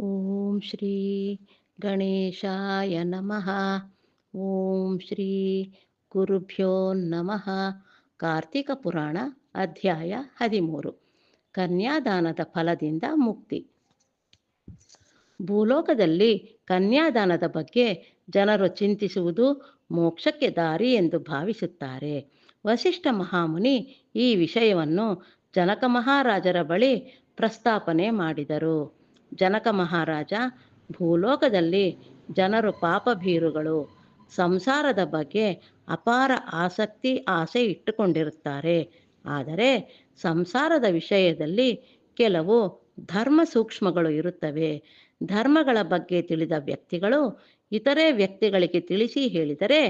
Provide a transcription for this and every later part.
ಓಂ ಶ್ರೀ ಗಣೇಶಾಯ ನಮಃ ಓಂ ಶ್ರೀ ಗುರುಭ್ಯೋ ನಮಃ ಕಾರ್ತಿಕ ಪುರಾಣ ಅಧ್ಯಾಯ ಹದಿಮೂರು। ಕನ್ಯಾದಾನದ ಫಲದಿಂದ ಮುಕ್ತಿ। ಭೂಲೋಕದಲ್ಲಿ ಕನ್ಯಾದಾನದ ಬಗ್ಗೆ ಜನರು ಚಿಂತಿಸುವುದು ಮೋಕ್ಷಕ್ಕೆ ದಾರಿ ಎಂದು ಭಾವಿಸುತ್ತಾರೆ। ವಸಿಷ್ಠ ಮಹಾಮುನಿ ಈ ವಿಷಯವನ್ನು ಜನಕ ಮಹಾರಾಜರ ಬಳಿ ಪ್ರಸ್ತಾಪನೆ ಮಾಡಿದರು। ಜನಕ ಮಹಾರಾಜ, ಭೂಲೋಕದಲ್ಲಿ ಜನರು ಪಾಪಭೀರುಗಳು, ಸಂಸಾರದ ಬಗ್ಗೆ ಅಪಾರ ಆಸಕ್ತಿ, ಆಸೆ ಇಟ್ಟುಕೊಂಡಿರುತ್ತಾರೆ. ಆದರೆ ಸಂಸಾರದ ವಿಷಯದಲ್ಲಿ ಕೆಲವು ಧರ್ಮ ಸೂಕ್ಷ್ಮಗಳು ಇರುತ್ತವೆ. ಧರ್ಮಗಳ ಬಗ್ಗೆ ತಿಳಿದ ವ್ಯಕ್ತಿಗಳು ಇತರೆ ವ್ಯಕ್ತಿಗಳಿಗೆ ತಿಳಿಸಿ ಹೇಳಿದರೆ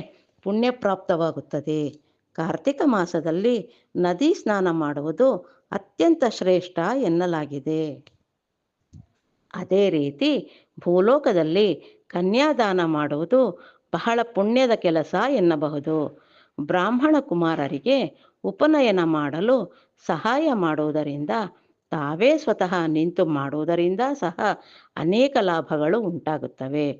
ಪುಣ್ಯಪ್ರಾಪ್ತವಾಗುತ್ತದೆ ಕಾರ್ತಿಕ ಮಾಸದಲ್ಲಿ ನದಿ ಸ್ನಾನ ಮಾಡುವುದು ಅತ್ಯಂತ ಶ್ರೇಷ್ಠ ಎನ್ನಲಾಗಿದೆ. ಅದೇ ರೀತಿ ಭೂಲೋಕದಲ್ಲಿ ಕನ್ಯಾದಾನ ಮಾಡುವುದು ಬಹಳ ಪುಣ್ಯದ ಕೆಲಸ ಎನ್ನಬಹುದು. ಬ್ರಾಹ್ಮಣ ಕುಮಾರರಿಗೆ ಉಪನಯನ ಮಾಡಲು ಸಹಾಯ ಮಾಡುವುದರಿಂದ, ತಾವೇ ಸ್ವತಃ ನಿಂತು ಮಾಡುವುದರಿಂದ ಸಹ ಅನೇಕ ಲಾಭಗಳು ಉಂಟಾಗುತ್ತವೆ.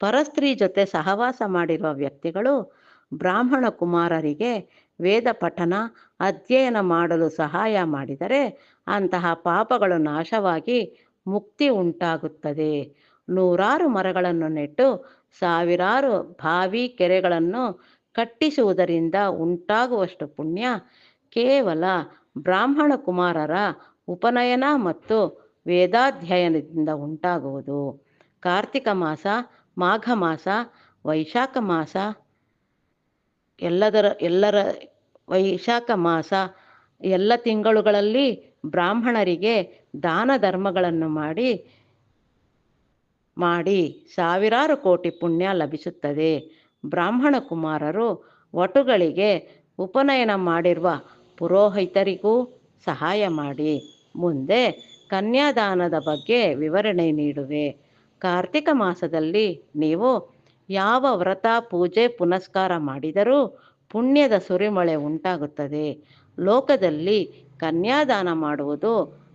ಪರಸ್ತ್ರೀ ಜೊತೆ ಸಹವಾಸ ಮಾಡಿರುವ ವ್ಯಕ್ತಿಗಳು ಬ್ರಾಹ್ಮಣ ಕುಮಾರರಿಗೆ ವೇದ ಪಠನ, ಅಧ್ಯಯನ ಮಾಡಲು ಸಹಾಯ ಮಾಡಿದರೆ ಅಂತಹ ಪಾಪಗಳು ನಾಶವಾಗಿ ಮುಕ್ತಿ ಉಂಟಾಗುತ್ತದೆ. ನೂರಾರು ಮರಗಳನ್ನು ನೆಟ್ಟು ಸಾವಿರಾರು ಬಾವಿ ಕೆರೆಗಳನ್ನು ಕಟ್ಟಿಸುವುದರಿಂದ ಉಂಟಾಗುವಷ್ಟು ಪುಣ್ಯ. ಕೇವಲ ಬ್ರಾಹ್ಮಣ ಕುಮಾರರ ಉಪನಯನ ಮತ್ತು ವೇದಾಧ್ಯಯನದಿಂದ ಉಂಟಾಗುವುದು. ಕಾರ್ತಿಕ ಮಾಸ, ಮಾಘ ಮಾಸ, ವೈಶಾಖ ಮಾಸ, ಎಲ್ಲದರ, ಎಲ್ಲರ ವೈಶಾಖ ಮಾಸ ಎಲ್ಲ ತಿಂಗಳುಗಳಲ್ಲಿ ಬ್ರಾಹ್ಮಣರಿಗೆ ದಾನ ಧರ್ಮಗಳನ್ನು ಮಾಡಿ ಮಾಡಿ ಸಾವಿರಾರು ಕೋಟಿ ಪುಣ್ಯ ಲಭಿಸುತ್ತದೆ. ಬ್ರಾಹ್ಮಣ ಕುಮಾರರು ವಟುಗಳಿಗೆ ಉಪನಯನ ಮಾಡಿರುವ ಪುರೋಹಿತರಿಗೂ ಸಹಾಯ ಮಾಡಿ. ಮುಂದೆ ಕನ್ಯಾದಾನದ ಬಗ್ಗೆ ವಿವರಣೆ ನೀಡುವೆ. ಕಾರ್ತಿಕ ಮಾಸದಲ್ಲಿ ನೀವು ಯಾವ ವ್ರತ ಪೂಜೆ ಪುನಸ್ಕಾರ ಮಾಡಿದರೂ ಪುಣ್ಯದ ಸುರಿಮಳೆ ಉಂಟಾಗುತ್ತದೆ. ಲೋಕದಲ್ಲಿ ಕನ್ಯಾದಾನ ಮಾಡುವುದು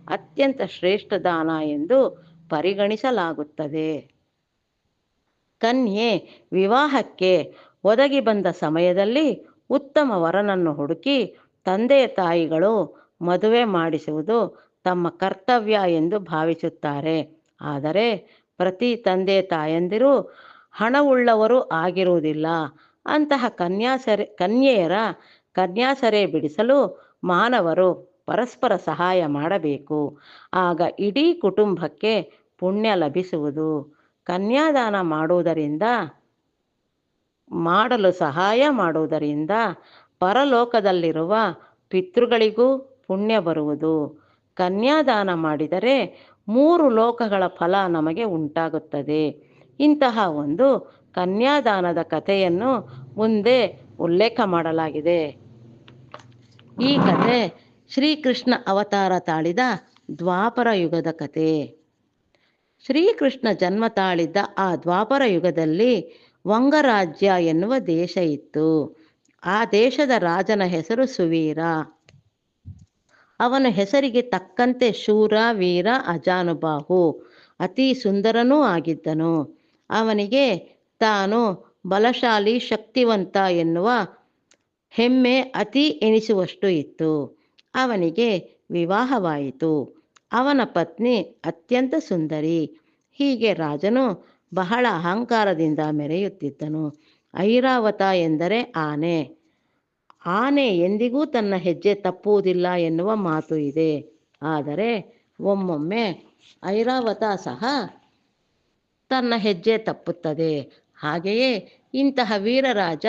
ಅತ್ಯಂತ ಶ್ರೇಷ್ಠ ದಾನ ಎಂದು ಪರಿಗಣಿಸಲಾಗುತ್ತದೆ. ಕನ್ಯೆ ವಿವಾಹಕ್ಕೆ ಒದಗಿ ಬಂದ ಸಮಯದಲ್ಲಿ ಉತ್ತಮ ವರನನ್ನು ಹುಡುಕಿ ತಂದೆಯ ತಾಯಿಗಳು ಮದುವೆ ಮಾಡಿಸುವುದು ತಮ್ಮ ಕರ್ತವ್ಯ ಎಂದು ಭಾವಿಸುತ್ತಾರೆ. ಆದರೆ ಪ್ರತಿ ತಂದೆ ತಾಯಂದಿರು ಹಣವುಳ್ಳವರು ಆಗಿರುವುದಿಲ್ಲ. ಅಂತಹ ಕನ್ಯಾಸರಿ ಕನ್ಯೆಯರ ಕನ್ಯಾಸರೆ ಬಿಡಿಸಲು ಮಾನವರು ಪರಸ್ಪರ ಸಹಾಯ ಮಾಡಬೇಕು. ಆಗ ಇಡೀ ಕುಟುಂಬಕ್ಕೆ ಪುಣ್ಯ ಲಭಿಸುವುದು. ಕನ್ಯಾದಾನ ಮಾಡುವುದರಿಂದ, ಮಾಡಲು ಸಹಾಯ ಮಾಡುವುದರಿಂದ ಪರಲೋಕದಲ್ಲಿರುವ ಪಿತೃಗಳಿಗೂ ಪುಣ್ಯ ಬರುವುದು. ಕನ್ಯಾದಾನ ಮಾಡಿದರೆ ಮೂರು ಲೋಕಗಳ ಫಲ ನಮಗೆ ಉಂಟಾಗುತ್ತದೆ. ಇಂತಹ ಒಂದು ಕನ್ಯಾದಾನದ ಕಥೆಯನ್ನು ಮುಂದೆ ಉಲ್ಲೇಖ ಮಾಡಲಾಗಿದೆ. ಈ ಕಥೆ ಶ್ರೀಕೃಷ್ಣ ಅವತಾರ ತಾಳಿದ ದ್ವಾಪರ ಯುಗದ ಕತೆ. ಶ್ರೀಕೃಷ್ಣ ಜನ್ಮ ತಾಳಿದ್ದ ಆ ದ್ವಾಪರ ಯುಗದಲ್ಲಿ ವಂಗರಾಜ್ಯ ಎನ್ನುವ ದೇಶ ಇತ್ತು. ಆ ದೇಶದ ರಾಜನ ಹೆಸರು ಸುವೀರ. ಅವನ ಹೆಸರಿಗೆ ತಕ್ಕಂತೆ ಶೂರ, ವೀರ, ಅಜಾನುಬಾಹು ಅತಿ ಸುಂದರನೂ ಆಗಿದ್ದನು. ಅವನಿಗೆ ತಾನು ಬಲಶಾಲಿ ಶಕ್ತಿವಂತ ಎನ್ನುವ ಹೆಮ್ಮೆ ಅತಿ ಎನಿಸುವಷ್ಟು ಇತ್ತು. ಅವನಿಗೆ ವಿವಾಹವಾಯಿತು. ಅವನ ಪತ್ನಿ ಅತ್ಯಂತ ಸುಂದರಿ. ಹೀಗೆ ರಾಜನು ಬಹಳ ಅಹಂಕಾರದಿಂದ ಮೆರೆಯುತ್ತಿದ್ದನು. ಐರಾವತ ಎಂದರೆ ಆನೆ. ಆನೆ ಎಂದಿಗೂ ತನ್ನ ಹೆಜ್ಜೆ ತಪ್ಪುವುದಿಲ್ಲ ಎನ್ನುವ ಮಾತು ಇದೆ. ಆದರೆ ಒಮ್ಮೊಮ್ಮೆ ಐರಾವತ ಸಹ ತನ್ನ ಹೆಜ್ಜೆ ತಪ್ಪುತ್ತದೆ. ಹಾಗೆಯೇ ಇಂತಹ ವೀರರಾಜ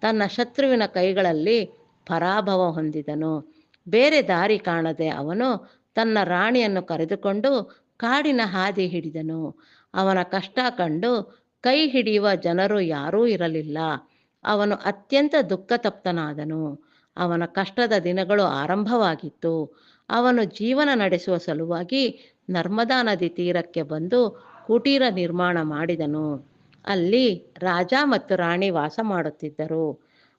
ತನ್ನ ಶತ್ರುವಿನ ಕೈಗಳಲ್ಲಿ ಪರಾಭವ ಹೊಂದಿದನು. ಬೇರೆ ದಾರಿ ಕಾಣದೆ ಅವನು ತನ್ನ ರಾಣಿಯನ್ನು ಕರೆದುಕೊಂಡು ಕಾಡಿನ ಹಾದಿ ಹಿಡಿದನು. ಅವನ ಕಷ್ಟ ಕಂಡು ಕೈ ಹಿಡಿಯುವ ಜನರು ಯಾರೂ ಇರಲಿಲ್ಲ. ಅವನು ಅತ್ಯಂತ ದುಃಖತಪ್ತನಾದನು. ಅವನ ಕಷ್ಟದ ದಿನಗಳು ಆರಂಭವಾಗಿತ್ತು. ಅವನು ಜೀವನ ನಡೆಸುವ ಸಲುವಾಗಿ ನರ್ಮದಾ ನದಿ ತೀರಕ್ಕೆ ಬಂದು ಕುಟೀರ ನಿರ್ಮಾಣ ಮಾಡಿದನು. ಅಲ್ಲಿ ರಾಜ ಮತ್ತು ರಾಣಿ ವಾಸ ಮಾಡುತ್ತಿದ್ದರು.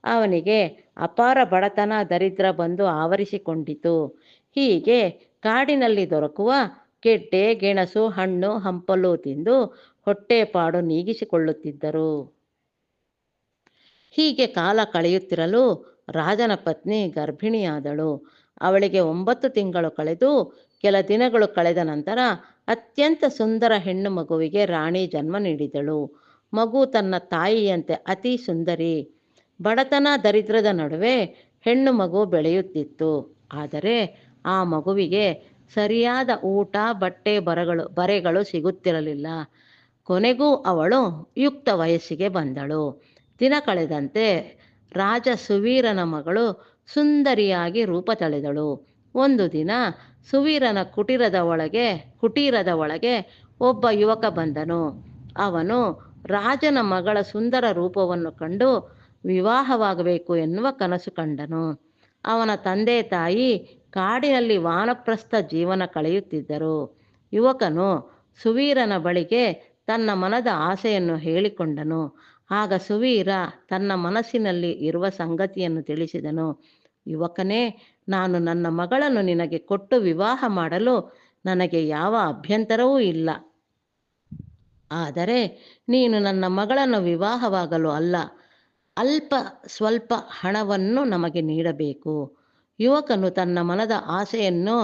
ಅವನಿಗೆ ಅಪಾರ ಬಡತನ, ದರಿದ್ರ ಬಂದು ಆವರಿಸಿಕೊಂಡಿತು. ಹೀಗೆ ಕಾಡಿನಲ್ಲಿ ದೊರಕುವ ಗೆಡ್ಡೆ, ಗೆಣಸು, ಹಣ್ಣು, ಹಂಪಲು ತಿಂದು ಹೊಟ್ಟೆಪಾಡು ನೀಗಿಸಿಕೊಳ್ಳುತ್ತಿದ್ದರು. ಹೀಗೆ ಕಾಲ ಕಳೆಯುತ್ತಿರಲು ರಾಜನ ಪತ್ನಿ ಗರ್ಭಿಣಿಯಾದಳು. ಅವಳಿಗೆ ಒಂಬತ್ತು ತಿಂಗಳು ಕಳೆದು ಕೆಲ ದಿನಗಳು ಕಳೆದ ನಂತರ ಅತ್ಯಂತ ಸುಂದರ ಹೆಣ್ಣು ಮಗುವಿಗೆ ರಾಣಿ ಜನ್ಮ ನೀಡಿದಳು. ಮಗು ತನ್ನ ತಾಯಿಯಂತೆ ಅತಿ ಸುಂದರಿ. ಬಡತನ ದರಿದ್ರದ ನಡುವೆ ಹೆಣ್ಣು ಮಗು ಬೆಳೆಯುತ್ತಿತ್ತು. ಆದರೆ ಆ ಮಗುವಿಗೆ ಸರಿಯಾದ ಊಟ, ಬಟ್ಟೆ ಬರಗಳು, ಬರೆಗಳು ಸಿಗುತ್ತಿರಲಿಲ್ಲ. ಕೊನೆಗೂ ಅವಳು ಯುಕ್ತ ವಯಸ್ಸಿಗೆ ಬಂದಳು. ದಿನ ಕಳೆದಂತೆ ರಾಜ ಸುವೀರನ ಮಗಳು ಸುಂದರಿಯಾಗಿ ರೂಪ ತಳೆದಳು. ಒಂದು ದಿನ ಸುವೀರನ ಕುಟೀರದ ಒಳಗೆ ಕುಟೀರದ ಒಳಗೆ ಒಬ್ಬ ಯುವಕ ಬಂದನು. ಅವನು ರಾಜನ ಮಗಳ ಸುಂದರ ರೂಪವನ್ನು ಕಂಡು ವಿವಾಹವಾಗಬೇಕು ಎನ್ನುವ ಕನಸು ಕಂಡನು. ಅವನ ತಂದೆ ತಾಯಿ ಕಾಡಿನಲ್ಲಿ ವಾನಪ್ರಸ್ಥ ಜೀವನ ಕಳೆಯುತ್ತಿದ್ದರು. ಯುವಕನು ಸುವೀರನ ಬಳಿಗೆ ತನ್ನ ಮನದ ಆಸೆಯನ್ನು ಹೇಳಿಕೊಂಡನು. ಆಗ ಸುವೀರ ತನ್ನ ಮನಸ್ಸಿನಲ್ಲಿ ಇರುವ ಸಂಗತಿಯನ್ನು ತಿಳಿಸಿದನು. ಯುವಕನೇ, ನಾನು ನನ್ನ ಮಗಳನ್ನು ನಿನಗೆ ಕೊಟ್ಟು ವಿವಾಹ ಮಾಡಲು ನನಗೆ ಯಾವ ಅಭ್ಯಂತರವೂ ಇಲ್ಲ. ಆದರೆ ನೀನು ನನ್ನ ಮಗಳನ್ನು ವಿವಾಹವಾಗಲು ಅಲ್ಲ, ಅಲ್ಪ ಸ್ವಲ್ಪ ಹಣವನ್ನು ನಮಗೆ ನೀಡಬೇಕು. ಯುವಕನು ತನ್ನ ಮನದ ಆಸೆಯನ್ನು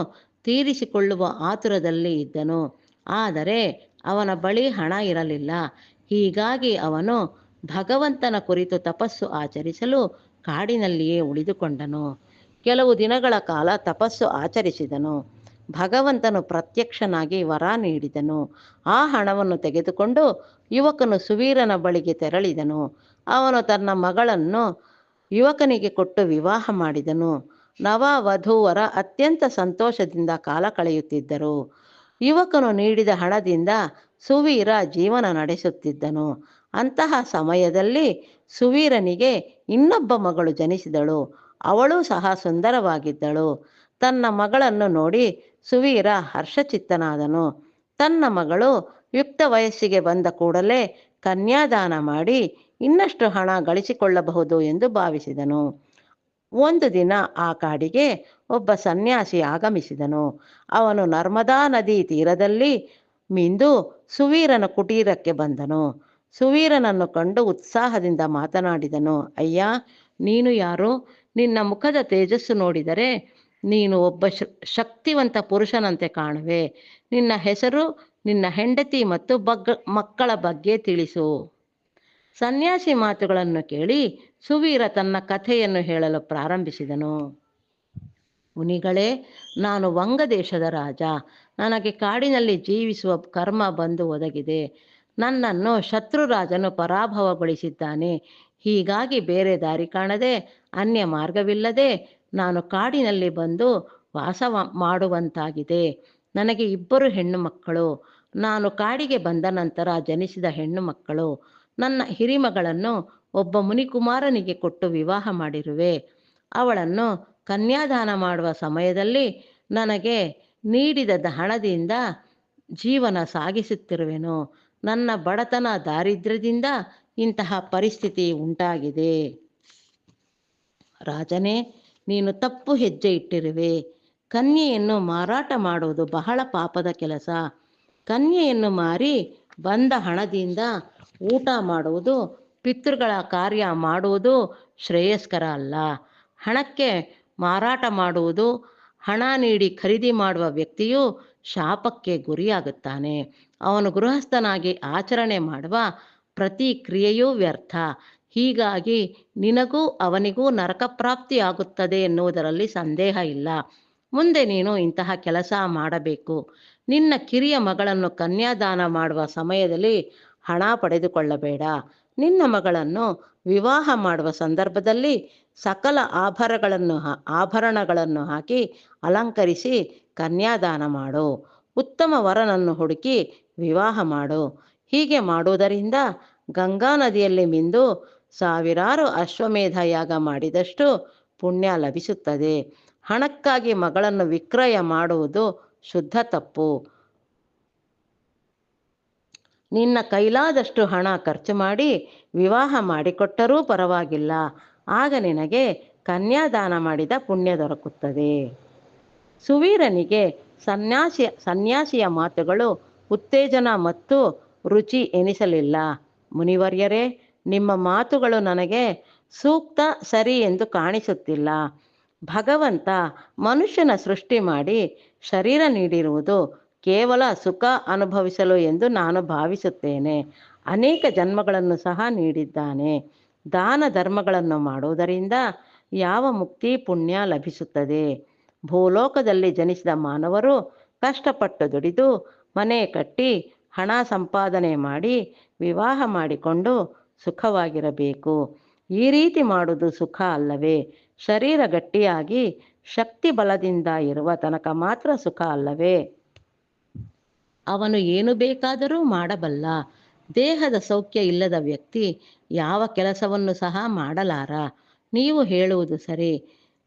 ತೀರಿಸಿಕೊಳ್ಳುವ ಆತುರದಲ್ಲಿ ಇದ್ದನು, ಆದರೆ ಅವನ ಬಳಿ ಹಣ ಇರಲಿಲ್ಲ. ಹೀಗಾಗಿ ಅವನು ಭಗವಂತನ ಕುರಿತು ತಪಸ್ಸು ಆಚರಿಸಲು ಕಾಡಿನಲ್ಲಿಯೇ ಉಳಿದುಕೊಂಡನು. ಕೆಲವು ದಿನಗಳ ಕಾಲ ತಪಸ್ಸು ಆಚರಿಸಿದನು. ಭಗವಂತನು ಪ್ರತ್ಯಕ್ಷನಾಗಿ ವರ ನೀಡಿದನು. ಆ ಹಣವನ್ನು ತೆಗೆದುಕೊಂಡು ಯುವಕನು ಸುವೀರನ ಬಳಿಗೆ ತೆರಳಿದನು. ಅವನು ತನ್ನ ಮಗಳನ್ನು ಯುವಕನಿಗೆ ಕೊಟ್ಟು ವಿವಾಹ ಮಾಡಿದನು. ನವ ವಧುವರ ಅತ್ಯಂತ ಸಂತೋಷದಿಂದ ಕಾಲ ಕಳೆಯುತ್ತಿದ್ದರು. ಯುವಕನು ನೀಡಿದ ಹಣದಿಂದ ಸುವೀರ ಜೀವನ ನಡೆಸುತ್ತಿದ್ದನು. ಅಂತಹ ಸಮಯದಲ್ಲಿ ಸುವೀರನಿಗೆ ಇನ್ನೊಬ್ಬ ಮಗಳು ಜನಿಸಿದಳು. ಅವಳು ಸಹ ಸುಂದರವಾಗಿದ್ದಳು. ತನ್ನ ಮಗಳನ್ನು ನೋಡಿ ಸುವೀರ ಹರ್ಷಚಿತ್ತನಾದನು. ತನ್ನ ಮಗಳು ಯುಕ್ತ ವಯಸ್ಸಿಗೆ ಬಂದ ಕೂಡಲೇ ಕನ್ಯಾದಾನ ಮಾಡಿ ಇನ್ನಷ್ಟು ಹಣ ಗಳಿಸಿಕೊಳ್ಳಬಹುದು ಎಂದು ಭಾವಿಸಿದನು. ಒಂದು ದಿನ ಆ ಕಾಡಿಗೆ ಒಬ್ಬ ಸನ್ಯಾಸಿ ಆಗಮಿಸಿದನು. ಅವನು ನರ್ಮದಾ ನದಿ ತೀರದಲ್ಲಿ ಮಿಂದು ಸುವೀರನ ಕುಟೀರಕ್ಕೆ ಬಂದನು. ಸುವೀರನನ್ನು ಕಂಡು ಉತ್ಸಾಹದಿಂದ ಮಾತನಾಡಿದನು, ಅಯ್ಯ, ನೀನು ಯಾರು? ನಿನ್ನ ಮುಖದ ತೇಜಸ್ಸು ನೋಡಿದರೆ ನೀನು ಒಬ್ಬ ಶಕ್ತಿವಂತ ಪುರುಷನಂತೆ ಕಾಣುವೆ. ನಿನ್ನ ಹೆಸರು ನಿನ್ನ ಹೆಂಡತಿ ಮತ್ತು ಬಗ್ಗ ಮಕ್ಕಳ ಬಗ್ಗೆ ತಿಳಿಸು. ಸನ್ಯಾಸಿ ಮಾತುಗಳನ್ನು ಕೇಳಿ ಸುವೀರ ತನ್ನ ಕಥೆಯನ್ನು ಹೇಳಲು ಪ್ರಾರಂಭಿಸಿದನು. ಮುನಿಗಳೇ, ನಾನು ವಂಗದೇಶದ ರಾಜ. ನನಗೆ ಕಾಡಿನಲ್ಲಿ ಜೀವಿಸುವ ಕರ್ಮ ಬಂದು ಒದಗಿದೆ. ನನ್ನನ್ನು ಶತ್ರುರಾಜನು ಪರಾಭವಗೊಳಿಸಿದ್ದಾನೆ. ಹೀಗಾಗಿ ಬೇರೆ ದಾರಿ ಕಾಣದೆ, ಅನ್ಯ ಮಾರ್ಗವಿಲ್ಲದೆ ನಾನು ಕಾಡಿನಲ್ಲಿ ಬಂದು ವಾಸ ಮಾಡುವಂತಾಗಿದೆ. ನನಗೆ ಇಬ್ಬರು ಹೆಣ್ಣು ಮಕ್ಕಳು. ನಾನು ಕಾಡಿಗೆ ಬಂದ ನಂತರ ಜನಿಸಿದ ಹೆಣ್ಣು ಮಕ್ಕಳು. ನನ್ನ ಹಿರಿಮಗಳನ್ನು ಒಬ್ಬ ಮುನಿಕುಮಾರನಿಗೆ ಕೊಟ್ಟು ವಿವಾಹ ಮಾಡಿರುವೆ. ಅವಳನ್ನು ಕನ್ಯಾದಾನ ಮಾಡುವ ಸಮಯದಲ್ಲಿ ನನಗೆ ನೀಡಿದ ಹಣದಿಂದ ಜೀವನ ಸಾಗಿಸುತ್ತಿರುವೆನು. ನನ್ನ ಬಡತನ ದಾರಿದ್ರ್ಯದಿಂದ ಇಂತಹ ಪರಿಸ್ಥಿತಿ ಉಂಟಾಗಿದೆ. ರಾಜನೇ ನೀನು ತಪ್ಪು ಹೆಜ್ಜೆ ಇಟ್ಟಿರುವೆ. ಕನ್ಯೆಯನ್ನು ಮಾರಾಟ ಮಾಡುವುದು ಬಹಳ ಪಾಪದ ಕೆಲಸ. ಕನ್ಯೆಯನ್ನು ಮಾರಿ ಬಂದ ಹಣದಿಂದ ಊಟ ಮಾಡುವುದು, ಪಿತೃಗಳ ಕಾರ್ಯ ಮಾಡುವುದು ಶ್ರೇಯಸ್ಕರ ಅಲ್ಲ. ಹಣಕ್ಕೆ ಮಾರಾಟ ಮಾಡುವುದು, ಹಣ ನೀಡಿ ಖರೀದಿ ಮಾಡುವ ವ್ಯಕ್ತಿಯು ಶಾಪಕ್ಕೆ ಗುರಿಯಾಗುತ್ತಾನೆ. ಅವನು ಗೃಹಸ್ಥನಾಗಿ ಆಚರಣೆ ಮಾಡುವ ಪ್ರತಿ ಕ್ರಿಯೆಯೂ ವ್ಯರ್ಥ. ಹೀಗಾಗಿ ನಿನಗೂ ಅವನಿಗೂ ನರಕಪ್ರಾಪ್ತಿಯಾಗುತ್ತದೆ ಎನ್ನುವುದರಲ್ಲಿ ಸಂದೇಹ ಇಲ್ಲ. ಮುಂದೆ ನೀನು ಇಂತಹ ಕೆಲಸ ಮಾಡಬೇಕು. ನಿನ್ನ ಕಿರಿಯ ಮಗಳನ್ನು ಕನ್ಯಾದಾನ ಮಾಡುವ ಸಮಯದಲ್ಲಿ ಹಣ ಪಡೆದುಕೊಳ್ಳಬೇಡ. ನಿನ್ನ ಮಗಳನ್ನು ವಿವಾಹ ಮಾಡುವ ಸಂದರ್ಭದಲ್ಲಿ ಸಕಲ ಆಭರಣಗಳನ್ನು ಆಭರಣಗಳನ್ನು ಹಾಕಿ ಅಲಂಕರಿಸಿ ಕನ್ಯಾದಾನ ಮಾಡು. ಉತ್ತಮ ವರನನ್ನು ಹುಡುಕಿ ವಿವಾಹ ಮಾಡು. ಹೀಗೆ ಮಾಡುವುದರಿಂದ ಗಂಗಾ ನದಿಯಲ್ಲಿ ಮಿಂದು ಸಾವಿರಾರು ಅಶ್ವಮೇಧ ಯಾಗ ಮಾಡಿದಷ್ಟು ಪುಣ್ಯ ಲಭಿಸುತ್ತದೆ. ಹಣಕ್ಕಾಗಿ ಮಗಳನ್ನು ವಿಕ್ರಯ ಮಾಡುವುದು ಶುದ್ಧ ತಪ್ಪು. ನಿನ್ನ ಕೈಲಾದಷ್ಟು ಹಣ ಖರ್ಚು ಮಾಡಿ ವಿವಾಹ ಮಾಡಿಕೊಟ್ಟರೂ ಪರವಾಗಿಲ್ಲ. ಆಗ ನಿನಗೆ ಕನ್ಯಾದಾನ ಮಾಡಿದ ಪುಣ್ಯ ದೊರಕುತ್ತದೆ. ಸುವೀರನಿಗೆ ಸನ್ಯಾಸಿಯ ಸನ್ಯಾಸಿಯ ಮಾತುಗಳು ಉತ್ತೇಜನ ಮತ್ತು ರುಚಿ ಎನಿಸಲಿಲ್ಲ. ಮುನಿವರ್ಯರೇ ನಿಮ್ಮ ಮಾತುಗಳು ನನಗೆ ಸೂಕ್ತ ಸರಿ ಎಂದು ಕಾಣಿಸುತ್ತಿಲ್ಲ. ಭಗವಂತ ಮನುಷ್ಯನ ಸೃಷ್ಟಿ ಮಾಡಿ ಶರೀರ ನೀಡಿರುವುದು ಕೇವಲ ಸುಖ ಅನುಭವಿಸಲು ಎಂದು ನಾನು ಭಾವಿಸುತ್ತೇನೆ. ಅನೇಕ ಜನ್ಮಗಳನ್ನು ಸಹ ನೀಡಿದ್ದಾನೆ. ದಾನ ಧರ್ಮಗಳನ್ನು ಮಾಡುವುದರಿಂದ ಯಾವ ಮುಕ್ತಿ ಪುಣ್ಯ ಲಭಿಸುತ್ತದೆ? ಭೂಲೋಕದಲ್ಲಿ ಜನಿಸಿದ ಮಾನವರು ಕಷ್ಟಪಟ್ಟು ದುಡಿದು ಮನೆ ಕಟ್ಟಿ ಹಣ ಸಂಪಾದನೆ ಮಾಡಿ ವಿವಾಹ ಮಾಡಿಕೊಂಡು ಸುಖವಾಗಿರಬೇಕು. ಈ ರೀತಿ ಮಾಡುವುದು ಸುಖ ಅಲ್ಲವೇ? ಶರೀರ ಗಟ್ಟಿಯಾಗಿ ಶಕ್ತಿ ಬಲದಿಂದ ಇರುವ ತನಕ ಮಾತ್ರ ಸುಖ ಅಲ್ಲವೇ? ಅವನು ಏನು ಬೇಕಾದರೂ ಮಾಡಬಲ್ಲ. ದೇಹದ ಸೌಖ್ಯ ಇಲ್ಲದ ವ್ಯಕ್ತಿ ಯಾವ ಕೆಲಸವನ್ನು ಸಹ ಮಾಡಲಾರ? ನೀವು ಹೇಳುವುದು ಸರಿ.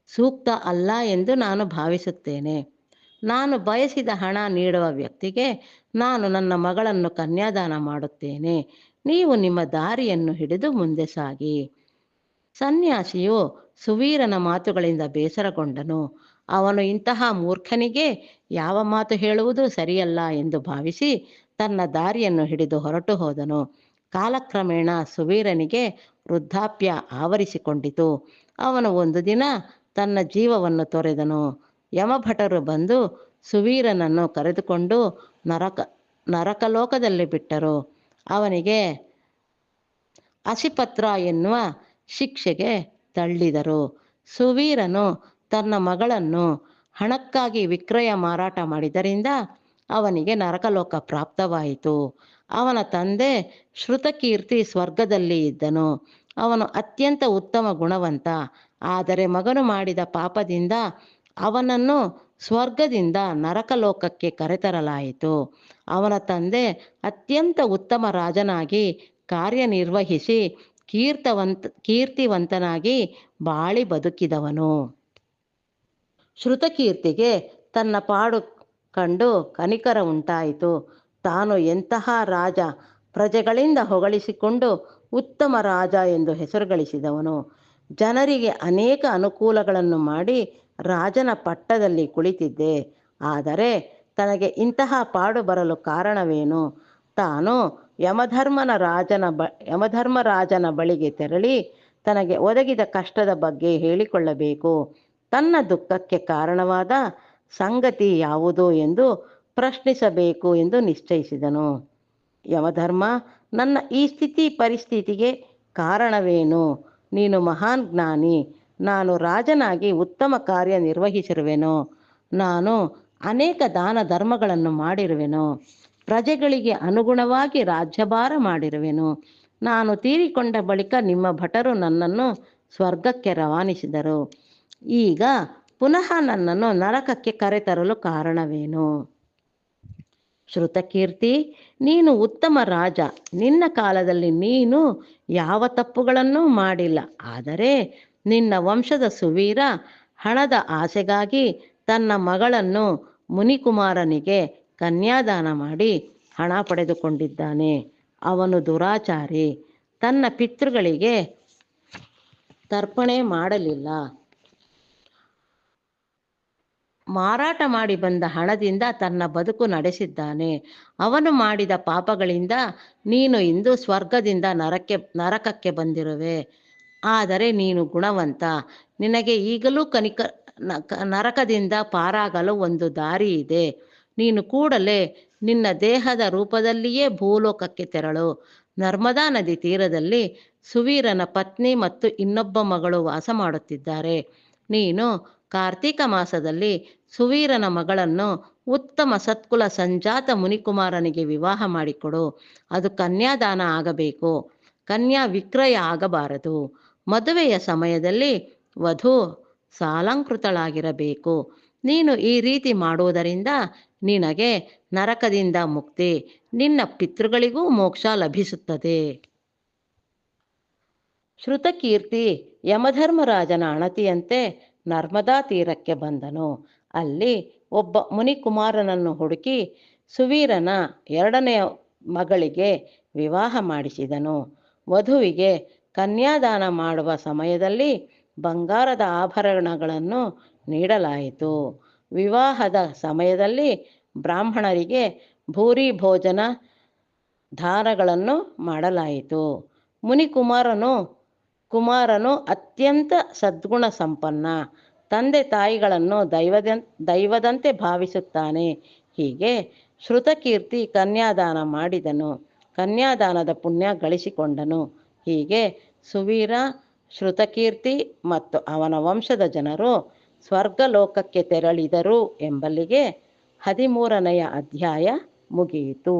ಸೂಕ್ತ ಅಲ್ಲ ಎಂದು ನಾನು ಭಾವಿಸುತ್ತೇನೆ. ನಾನು ಬಯಸಿದ ಹಣ ನೀಡುವ ವ್ಯಕ್ತಿಗೆ ನಾನು ನನ್ನ ಮಗಳನ್ನು ಕನ್ಯಾದಾನ ಮಾಡುತ್ತೇನೆ. ನೀವು ನಿಮ್ಮ ದಾರಿಯನ್ನು ಹಿಡಿದು ಮುಂದೆ ಸಾಗಿ. ಸನ್ಯಾಸಿಯು ಸುವೀರನ ಮಾತುಗಳಿಂದ ಬೇಸರಗೊಂಡನು. ಅವನು ಇಂತಹ ಮೂರ್ಖನಿಗೆ ಯಾವ ಮಾತು ಹೇಳುವುದು ಸರಿಯಲ್ಲ ಎಂದು ಭಾವಿಸಿ ತನ್ನ ದಾರಿಯನ್ನು ಹಿಡಿದು ಹೊರಟು ಹೋದನು. ಕಾಲಕ್ರಮೇಣ ಸುವೀರನಿಗೆ ವೃದ್ಧಾಪ್ಯ ಆವರಿಸಿಕೊಂಡಿತು. ಅವನು ಒಂದು ದಿನ ತನ್ನ ಜೀವವನ್ನು ತೊರೆದನು. ಯಮಭಟರು ಬಂದು ಸುವೀರನನ್ನು ಕರೆದುಕೊಂಡು ನರಕ ನರಕಲೋಕದಲ್ಲಿ ಬಿಟ್ಟರು. ಅವನಿಗೆ ಅಸಿಪತ್ರ ಎನ್ನುವ ಶಿಕ್ಷೆಗೆ ತಳ್ಳಿದರು. ಸುವೀರನು ತನ್ನ ಮಗಳನ್ನು ಹಣಕ್ಕಾಗಿ ವಿಕ್ರಯ ಮಾರಾಟ ಮಾಡಿದ್ದರಿಂದ ಅವನಿಗೆ ನರಕಲೋಕ ಪ್ರಾಪ್ತವಾಯಿತು. ಅವನ ತಂದೆ ಶ್ರುತಕೀರ್ತಿ ಸ್ವರ್ಗದಲ್ಲಿ ಇದ್ದನು. ಅವನು ಅತ್ಯಂತ ಉತ್ತಮ ಗುಣವಂತ. ಆದರೆ ಮಗನು ಮಾಡಿದ ಪಾಪದಿಂದ ಅವನನ್ನು ಸ್ವರ್ಗದಿಂದ ನರಕಲೋಕಕ್ಕೆ ಕರೆತರಲಾಯಿತು. ಅವನ ತಂದೆ ಅತ್ಯಂತ ಉತ್ತಮ ರಾಜನಾಗಿ ಕಾರ್ಯನಿರ್ವಹಿಸಿ ಕೀರ್ತವಂತ, ಕೀರ್ತಿವಂತನಾಗಿ ಬಾಳಿ ಬದುಕಿದವನು. ಶ್ರುತಕೀರ್ತಿಗೆ ತನ್ನ ಪಾಡು ಕಂಡು ಕನಿಕರ ಉಂಟಾಯಿತು. ತಾನು ಎಂತಹ ರಾಜ ಪ್ರಜೆಗಳಿಂದ ಹೊಗಳಿಸಿಕೊಂಡು ಉತ್ತಮ ರಾಜ ಎಂದು ಹೆಸರು ಗಳಿಸಿದವನು ಜನರಿಗೆ ಅನೇಕ ಅನುಕೂಲಗಳನ್ನು ಮಾಡಿ ರಾಜನ ಪಟ್ಟದಲ್ಲಿ ಕುಳಿತಿದ್ದೆ. ಆದರೆ ತನಗೆ ಇಂತಹ ಪಾಡು ಬರಲು ಕಾರಣವೇನು? ತಾನು ಯಮಧರ್ಮನ ರಾಜನ ಬ ಯಮಧರ್ಮರಾಜನ ಬಳಿಗೆ ತೆರಳಿ ತನಗೆ ಒದಗಿದ ಕಷ್ಟದ ಬಗ್ಗೆ ಹೇಳಿಕೊಳ್ಳಬೇಕು. ತನ್ನ ದುಃಖಕ್ಕೆ ಕಾರಣವಾದ ಸಂಗತಿ ಯಾವುದು ಎಂದು ಪ್ರಶ್ನಿಸಬೇಕು ಎಂದು ನಿಶ್ಚಯಿಸಿದನು. ಯಮಧರ್ಮ, ನನ್ನ ಈ ಸ್ಥಿತಿ ಪರಿಸ್ಥಿತಿಗೆ ಕಾರಣವೇನು? ನೀನು ಮಹಾನ್ ಜ್ಞಾನಿ. ನಾನು ರಾಜನಾಗಿ ಉತ್ತಮ ಕಾರ್ಯ ನಿರ್ವಹಿಸಿರುವೆನು. ನಾನು ಅನೇಕ ದಾನ ಧರ್ಮಗಳನ್ನು ಮಾಡಿರುವೆನು. ಪ್ರಜೆಗಳಿಗೆ ಅನುಗುಣವಾಗಿ ರಾಜ್ಯಭಾರ ಮಾಡಿರುವೆನು. ನಾನು ತೀರಿಕೊಂಡ ಬಳಿಕ ನಿಮ್ಮ ಭಟರು ನನ್ನನ್ನು ಸ್ವರ್ಗಕ್ಕೆ ರವಾನಿಸಿದರು. ಈಗ ಪುನಃ ನನ್ನನ್ನು ನರಕಕ್ಕೆ ಕರೆತರಲು ಕಾರಣವೇನು? ಶ್ರುತಕೀರ್ತಿ, ನೀನು ಉತ್ತಮ ರಾಜ. ನಿನ್ನ ಕಾಲದಲ್ಲಿ ನೀನು ಯಾವ ತಪ್ಪುಗಳನ್ನೂ ಮಾಡಿಲ್ಲ. ಆದರೆ ನಿನ್ನ ವಂಶದ ಸುವೀರ ಹಣದ ಆಸೆಗಾಗಿ ತನ್ನ ಮಗಳನ್ನು ಮುನಿಕುಮಾರನಿಗೆ ಕನ್ಯಾದಾನ ಮಾಡಿ ಹಣ ಪಡೆದುಕೊಂಡಿದ್ದಾನೆ. ಅವನು ದುರಾಚಾರಿ. ತನ್ನ ಪಿತೃಗಳಿಗೆ ತರ್ಪಣೆ ಮಾಡಲಿಲ್ಲ. ಮಾರಾಟ ಮಾಡಿ ಬಂದ ಹಣದಿಂದ ತನ್ನ ಬದುಕು ನಡೆಸಿದ್ದಾನೆ. ಅವನು ಮಾಡಿದ ಪಾಪಗಳಿಂದ ನೀನು ಇಂದು ಸ್ವರ್ಗದಿಂದ ನರಕ್ಕೆ, ನರಕಕ್ಕೆ ಬಂದಿರುವೆ. ಆದರೆ ನೀನು ಗುಣವಂತ. ನಿನಗೆ ಈಗಲೂ ಕನಿಕ ನರಕದಿಂದ ಪಾರಾಗಲು ಒಂದು ದಾರಿ ಇದೆ. ನೀನು ಕೂಡಲೇ ನಿನ್ನ ದೇಹದ ರೂಪದಲ್ಲಿಯೇ ಭೂಲೋಕಕ್ಕೆ ತೆರಳು. ನರ್ಮದಾ ನದಿ ತೀರದಲ್ಲಿ ಸುವೀರನ ಪತ್ನಿ ಮತ್ತು ಇನ್ನೊಬ್ಬ ಮಗಳು ವಾಸ ಮಾಡುತ್ತಿದ್ದಾರೆ. ನೀನು ಕಾರ್ತೀಕ ಮಾಸದಲ್ಲಿ ಸುವೀರನ ಮಗಳನ್ನು ಉತ್ತಮ ಸತ್ಕುಲ ಸಂಜಾತ ಮುನಿಕುಮಾರನಿಗೆ ವಿವಾಹ ಮಾಡಿಕೊಡು. ಅದು ಕನ್ಯಾದಾನ ಆಗಬೇಕು. ಕನ್ಯಾ ವಿಕ್ರಯ ಆಗಬಾರದು. ಮದುವೆಯ ಸಮಯದಲ್ಲಿ ವಧು ಸಾಲಂಕೃತಳಾಗಿರಬೇಕು. ನೀನು ಈ ರೀತಿ ಮಾಡುವುದರಿಂದ ನಿನಗೆ ನರಕದಿಂದ ಮುಕ್ತಿ, ನಿನ್ನ ಪಿತೃಗಳಿಗೂ ಮೋಕ್ಷ ಲಭಿಸುತ್ತದೆ. ಶ್ರುತಕೀರ್ತಿ ಯಮಧರ್ಮರಾಜನ ಅಣತಿಯಂತೆ ನರ್ಮದಾ ತೀರಕ್ಕೆ ಬಂದನು. ಅಲ್ಲಿ ಒಬ್ಬ ಮುನಿಕುಮಾರನನ್ನು ಹುಡುಕಿ ಸುವೀರನ ಎರಡನೆಯ ಮಗಳಿಗೆ ವಿವಾಹ ಮಾಡಿಸಿದನು. ವಧುವಿಗೆ ಕನ್ಯಾದಾನ ಮಾಡುವ ಸಮಯದಲ್ಲಿ ಬಂಗಾರದ ಆಭರಣಗಳನ್ನು ನೀಡಲಾಯಿತು. ವಿವಾಹದ ಸಮಯದಲ್ಲಿ ಬ್ರಾಹ್ಮಣರಿಗೆ ಭೂರಿ ಭೋಜನ ದಾನಗಳನ್ನು ಮಾಡಲಾಯಿತು. ಮುನಿಕುಮಾರನು, ಕುಮಾರನು ಅತ್ಯಂತ ಸದ್ಗುಣ ಸಂಪನ್ನ. ತಂದೆ ತಾಯಿಗಳನ್ನು ದೈವದ, ದೈವದಂತೆ ಭಾವಿಸುತ್ತಾನೆ. ಹೀಗೆ ಶ್ರುತಕೀರ್ತಿ ಕನ್ಯಾದಾನ ಮಾಡಿದನು. ಕನ್ಯಾದಾನದ ಪುಣ್ಯ ಗಳಿಸಿಕೊಂಡನು. ಹೀಗೆ ಸುವೀರ ಶ್ರುತಕೀರ್ತಿ ಮತ್ತು ಅವನ ವಂಶದ ಜನರು ಸ್ವರ್ಗಲೋಕಕ್ಕೆ ತೆರಳಿದರು ಎಂಬಲ್ಲಿಗೆ ಹದಿಮೂರನೆಯ ಅಧ್ಯಾಯ ಮುಗಿಯಿತು.